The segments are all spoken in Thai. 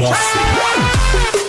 Mossi.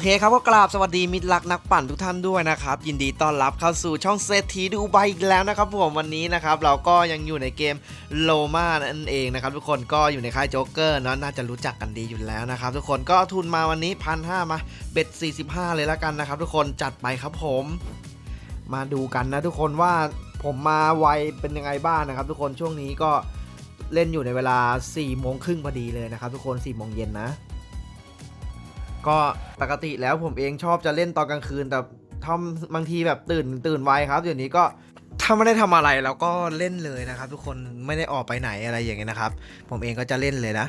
เคครับก็กราบสวัสดีมิตรรักนักปั่นทุกท่านด้วยนะครับยินดีต้อนรับเข้าสู่ช่องเศรษฐีดูไบอีกแล้วนะครับผมวันนี้นะครับเราก็ยังอยู่ในเกมโลมานั่นเองนะครับทุกคนก็อยู่ในค่ายโจ๊กเกอร์เนาะน่าจะรู้จักกันดีอยู่แล้วนะครับทุกคนก็ทุนมาวันนี้พันห้ามาเบ็ด45 เลยแล้วกันนะครับทุกคนจัดไปครับผม มาดูกันนะทุกคนว่าผมมาไวเป็นยังไงบ้างนะครับ ทุกคนช่วงนี้ก็เล่นอยู่ในเวลา4โมงครึ่งพอดีเลยนะครับทุกคน4โมงเย็นนะ ก็ปกติแล้วผมเองชอบจะเล่นตอนกลางคืน แต่ทำบางทีแบบตื่นตื่นไวครับเดี๋ยวนี้ก็ถ้าไม่ได้ทำอะไรเราก็เล่นเลยนะครับ ทุกคนไม่ได้ออกไปไหนอะไรอย่างเงี้ยนะครับ ผมเองก็จะเล่นเลยนะ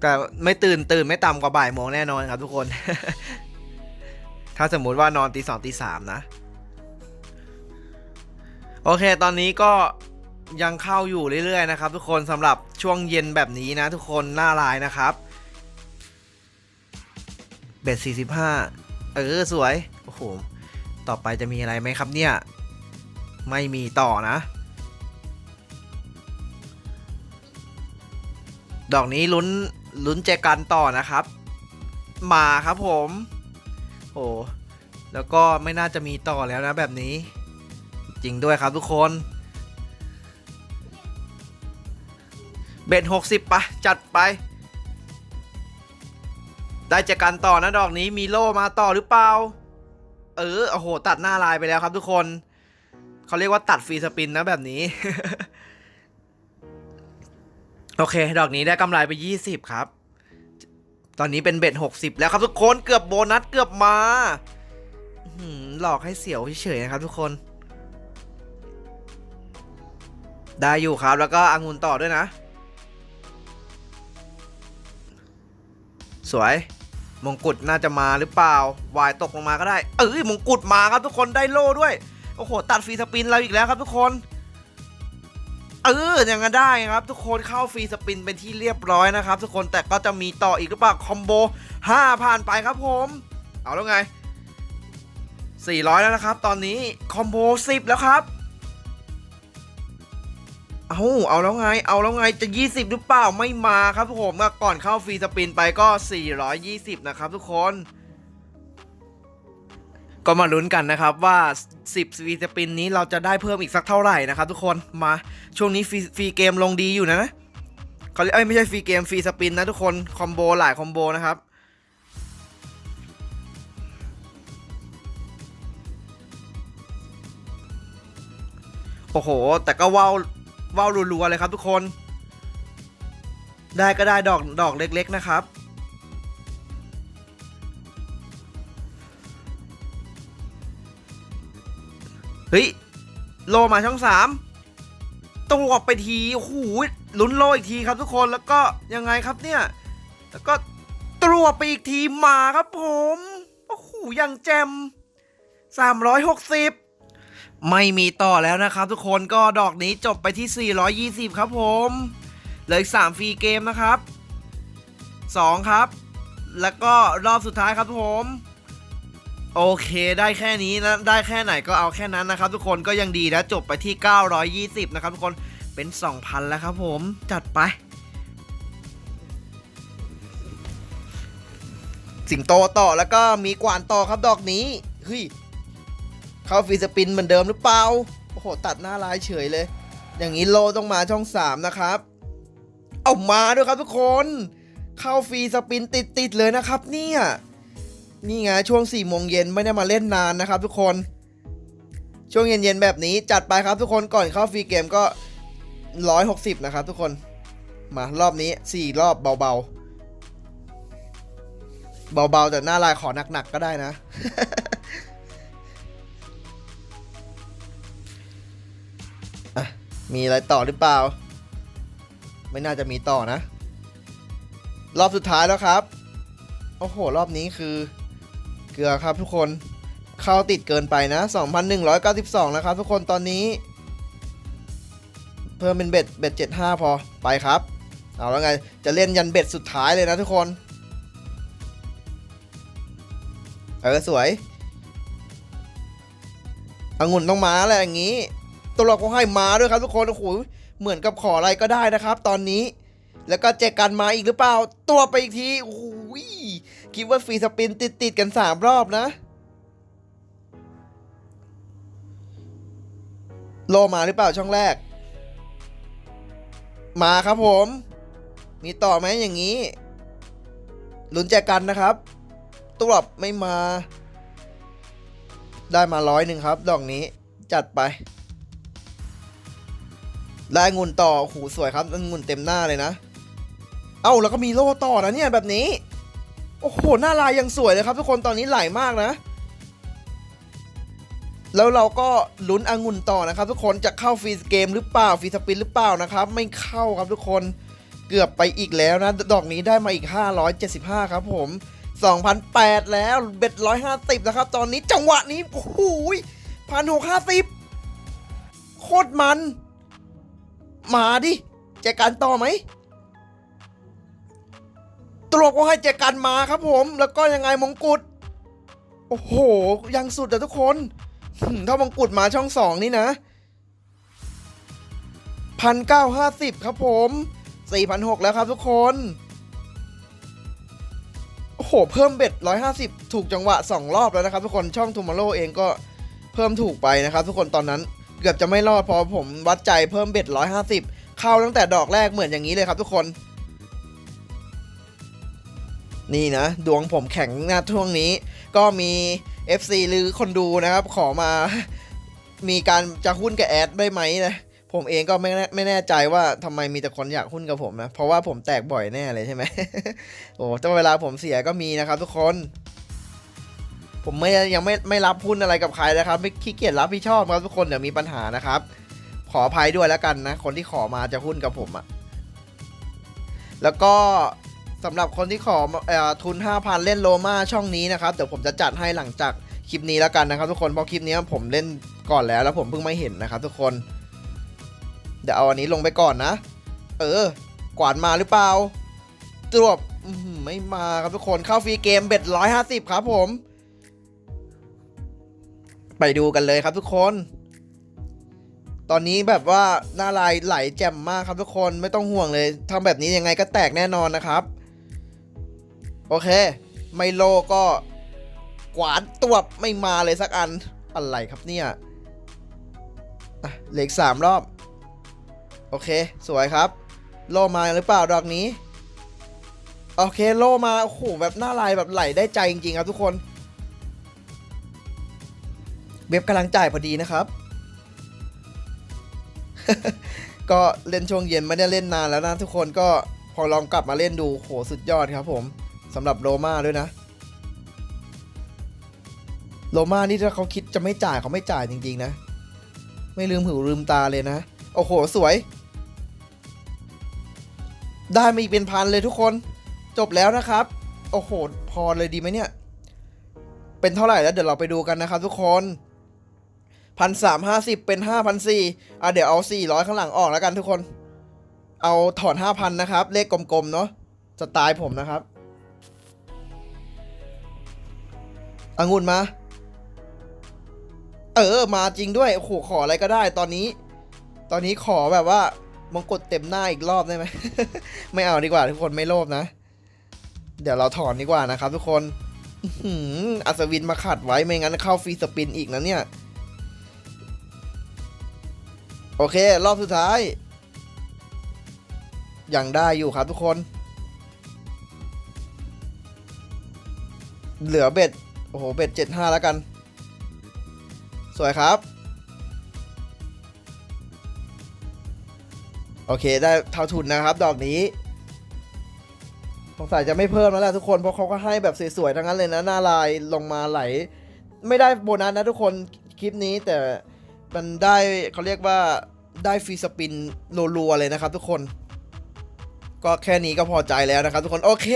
แต่ไม่ตื่นตื่นไม่ต่ำกว่าบ่ายโมงแน่นอนครับ ทุกคน ถ้าสมมุติว่านอนตีสองตีสามนะ โอเค ตอนนี้ก็ยังเข้าอยู่เรื่อยๆนะครับ ทุกคนสำหรับช่วงเย็นแบบนี้นะ ทุกคนหน้าลายนะครับ เบ็ด45 เออ สวย โอ้โห ต่อไปจะมีอะไรไหมครับเนี่ย ไม่มีต่อนะ ดอกนี้ลุ้นลุ้นแจกันต่อนะครับ มาครับผมโอ้แล้วก็ไม่น่าจะมีต่อแล้วนะแบบนี้ จริงด้วยครับทุกคน เบ็ด60ปะจัดไป ได้จากกันต่อนะดอกนี้มีโล่มาต่อหรือเปล่า เออโอ้โห ตัดหน้าลายไปแล้วครับทุกคน เขาเรียกว่าตัดฟรีสปินนะแบบนี้ โอเค ดอกนี้ได้กำไรไป 20 ครับ ตอนนี้เป็นเบ็ด60 แล้วครับทุกคน เกือบโบนัสเกือบมาอื้อหือหลอกให้เสียวเฉยๆนะครับทุกคน ได้อยู่ครับแล้วก็องุ่นต่อด้วยนะ สวย มงกุฎน่าจะมาหรือเปล่าวายตกลงมาก็ได้ เอ้ยมงกุฎมาครับทุกคนได้โล่ด้วย โอ้โห ตัดฟรีสปินเราอีกแล้วครับทุกคน เออยังกันได้ครับ ทุกคนเข้าฟรีสปินเป็นที่เรียบร้อยนะครับ ทุกคนแต่ก็จะมีต่ออีกหรือเปล่าคอมโบ5ผ่านไปครับผม เอาแล้วไง 400 แล้วนะครับ ตอนนี้คอมโบ10 แล้วครับ เอาเอาแล้วไง เอาแล้วไง จะ 20 หรือเปล่า ไม่มาครับผมก็ก่อนเข้าฟรีสปินไปก็ 420 นะครับทุกคน ก็มาลุ้นกันนะครับว่า 10ฟรีสปินนี้เราจะได้เพิ่มอีกสักเท่าไหร่นะครับทุกคน มา ช่วงนี้ฟรีฟรีเกมลงดีอยู่นะเขาเรียกไม่ใช่ฟรีเกมฟรีสปินนะทุกคน คอมโบหลายคอมโบนะครับโอ้โห แต่ก็ว้าว ว้าวรัวๆเลยครับทุกคน ได้ก็ได้ดอกดอกเล็กๆนะครับ เฮ้ย โลมาช่องสามตัวออกไปทีโอ้โหลุ้นโลอีกทีครับทุกคนแล้วก็ยังไงครับเนี่ย แล้วก็ตรวจไปอีกทีมาครับผม โอ้โหยังแจม360 ไม่มีต่อแล้วนะครับ ทุกคนก็ดอกนี้จบไปที่ 420 ครับผมเหลืออีก3ฟรีเกมนะครับ 2 ครับ แล้วก็รอบสุดท้ายครับผมโอเคได้แค่นี้นะได้แค่ไหนก็เอาแค่นั้นนะครับ ทุกคนก็ยังดีนะจบไปที่ 920 นะครับทุกคนเป็น 2,000 แล้วครับผมจัดไป สิงโตต่อแล้วก็มีกวานต่อครับดอกนี้เฮ้ย เข้าฟรีสปินเหมือนเดิมหรือเปล่า โอ้โห ตัดหน้าลายเฉยเลย อย่างนี้โลต้องมาช่อง 3 นะครับ เอามาด้วยครับทุกคน เข้าฟรีสปินติดๆเลยนะครับเนี่ย นี่ไงช่วง4โมงเย็นไม่ได้มาเล่นนานนะครับทุกคน ช่วงเย็นๆแบบนี้จัดไปครับทุกคนก่อนเข้าฟรีเกมก็ 160 นะครับทุกคน มารอบนี้ 4 รอบเบาๆ เบาๆแต่หน้าลายขอหนักๆก็ได้นะ มีอะไรต่อหรือเปล่า ไม่น่าจะมีต่อนะ รอบสุดท้ายแล้วครับ โอ้โห รอบนี้คือ เกลือครับทุกคน เข้าติดเกินไปนะ 2,192 นะครับ ทุกคนตอนนี้ เพิ่มเป็นเบ็ดเบ็ด75 พอ ไปครับ เอาแล้วไง จะเล่นยันเบ็ดสุดท้ายเลยนะทุกคน เออสวยองุ่นต้องมาแหละอย่างนี้ ตัวเราก็ให้มาด้วยครับทุกคนโอ้โหเหมือนกับขออะไรก็ได้นะครับ ตอนนี้ แล้วก็แจกกันมาอีกหรือเปล่า ตัวไปอีกทีโอ้โหคิดว่าฟรีสปินติดติดกันสามรอบนะโลมาหรือเปล่าช่องแรก มาครับผม มีต่อไหมอย่างนี้ลุ้นแจกันนะครับตัวบไม่มา ได้มาร้อยหนึ่งครับ ดอกนี้จัดไป ได้องุ่นต่อหูสวยครับงุ่นเต็มหน้าเลยนะ เอ้าแล้วก็มีโล่ต่อนะเนี่ยแบบนี้ โอ้โหหน้าลายยังสวยเลยครับ ทุกคนตอนนี้ไหลมากนะ แล้วเราก็ลุ้นองุ่นต่อนะครับ ทุกคนจะเข้าฟรีเกมหรือเปล่าฟรีสปินหรือเปล่านะครับ ไม่เข้าครับทุกคนเกือบไปอีกแล้วนะ ดอกนี้ได้มาอีก 575 ครับผม 2,008 แล้วเบ็ด150 นะครับ ตอนนี้จังหวะนี้โอ้โหพันหกห้าสิบโคตรมัน มาดิแจกันต่อไหมตรวจก็ให้แจกันมาครับผม แล้วก็ยังไงมงกุฎโอ้โห ยังสุดอะทุกคนถ้ามงกุฎมาช่องสองนี่นะพันเก้าห้าสิบครับผมสี่พันหกแล้วครับทุกคน โอ้โห เพิ่มเบ็ดร้อยห้าสิบถูกจังหวะสองรอบแล้วนะครับทุกคนช่องทูม o โ r เองก็เพิ่มถูกไปนะครับทุกคนตอนนั้น เกือบจะไม่รอดพอผมวัดใจเพิ่มเบ็ดร้อยห้าสิบเข้าตั้งแต่ดอกแรกเหมือนอย่างนี้เลยครับทุกคน นี่นะ ดวงผมแข็งนะช่วงนี้ ก็มี FC หรือคนดูนะครับ ขอมามีการจะหุ้นกับแอดได้ไหมนะผมเองก็ไม่แน่ไม่แน่ใจว่าทำไมมีแต่คนอยากหุ้นกับผมนะ เพราะว่าผมแตกบ่อยแน่เลยใช่ไหม โอ้แต่เวลาผมเสียก็มีนะครับทุกคน ผมไม่ยังไม่ไม่รับหุ้นอะไรกับใครนะครับ ไม่ขี้เกียจรับผิดชอบครับทุกคนเดี๋ยวมีปัญหานะครับ ขออภัยด้วยแล้วกันนะ คนที่ขอมาจะหุ้นกับผมอะแล้วก็สำหรับคนที่ขออทุน 5,000 เล่นโลมาช่องนี้นะครับเดี๋ยวผมจะจัดให้หลังจากคลิปนี้แล้วกันนะครับ ทุกคนเพราะคลิปนี้ผมเล่นก่อนแล้วแล้วผมเพิ่งไม่เห็นนะครับทุกคน เดี๋ยวเอาอันนี้ลงไปก่อนนะ เออ กวาดมาหรือเปล่าจวบอื้อหือไม่มาครับทุกคนเข้าฟรีเกมเบ็ดร้อยห้าสิบครับผม ไปดูกันเลยครับทุกคน ตอนนี้แบบว่าหน้าลายไหลแจ่มมากครับทุกคนไม่ต้องห่วงเลยทำแบบนี้ยังไงก็แตกแน่นอนนะครับ โอเค ไมโลก็กวาดตัวไม่มาเลยสักอันอะไรครับเนี่ยเหล็กสามรอบ โอเค สวยครับ โลมาหรือเปล่าดอกนี้ โอเคโลมา โอ้โหแบบหน้าลายแบบไหลได้ใจจริงๆครับทุกคน เว็บกำลังจ่ายพอดีนะครับ ก็เล่นช่วงเย็นไม่ได้เล่นนานแล้วนะทุกคนก็พอลองกลับมาเล่นดูโหสุดยอดครับผมสำหรับโรมาด้วยนะโรมานี่ถ้าเขาคิดจะไม่จ่ายเขาไม่จ่ายจริงๆนะ ไม่ลืมหูลืมตาเลยนะ โอ้โห สวย ได้มาอีกเป็นพันเลยทุกคน จบแล้วนะครับ โอ้โห พอเลยดีไหมเนี่ย เป็นเท่าไหร่แล้วเดี๋ยวเราไปดูกันนะครับทุกคน พันสามห้าสิบเป็นห้าพันสี่อะเดี๋ยวเอาสี่ร้อยข้างหลังออกแล้วกันทุกคน เอาถอนห้าพันนะครับ เลขกลมๆเนาะสไตล์ผมนะครับองุ่นมา เออ มาจริงด้วย โอ้โห ขออะไรก็ได้ตอนนี้ ตอนนี้ขอแบบว่ามงกดเต็มหน้าอีกรอบได้ไหม ไม่เอาดีกว่าทุกคนไม่โลภนะ เดี๋ยวเราถอนดีกว่านะครับทุกคนอัศวินมาขัดไว้ไม่งั้นเข้าฟรีสปินอีกนะเนี่ย โอเค รอบสุดท้าย ยังได้อยู่ครับทุกคน เหลือเบ็ด โอ้โห เบ็ดเจ็ดห้าแล้วกัน สวยครับ โอเค ได้เท่าทุนนะครับ ดอกนี้สงสัยจะไม่เพิ่มแล้วแหละทุกคน เพราะเขาก็ให้แบบสวยๆ ทั้งนั้นเลยนะ หน้าลายลงมาไหล ไม่ได้โบนัสนะทุกคน คลิปนี้แต่ มันได้เขาเรียกว่าได้ฟรีสปินรัวๆเลยนะครับทุกคน ก็แค่นี้ก็พอใจแล้วนะครับ ทุกคนโอเค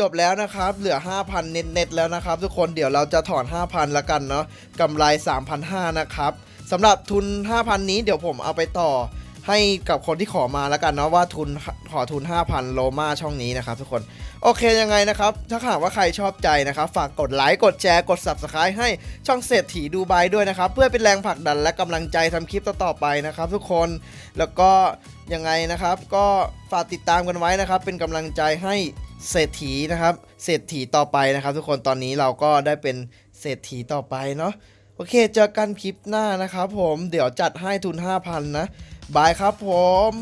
จบแล้วนะครับ เหลือ 5,000 เน็ตๆแล้วนะครับ ทุกคนเดี๋ยวเราจะถอน 5,000 ละกันเนาะกำไร 3,500 นะครับสำหรับทุน 5,000 นี้เดี๋ยวผมเอาไปต่อ ให้กับคนที่ขอมาแล้วกันเนาะว่าทุนขอทุน 5,000 โลมาช่องนี้นะครับทุกคนโอเคยังไงนะครับ ถ้าหากว่าใครชอบใจนะครับ ฝากกดไลค์กดแชร์กด Subscribe ให้ช่องเศรษฐีดูไบด้วยนะครับ เพื่อเป็นแรงผลักดันและกำลังใจทำคลิปต่อๆไปนะครับ ทุกคนแล้วก็ยังไงนะครับ ก็ฝากติดตามกันไว้นะครับ เป็นกำลังใจให้เศรษฐีนะครับ เศรษฐีต่อไปนะครับ ทุกคนตอนนี้เราก็ได้เป็นเศรษฐีต่อไปเนาะโอเค เจอกันคลิปหน้านะครับ ผมเดี๋ยวจัดให้ทุน 5,000 นะ บายครับผม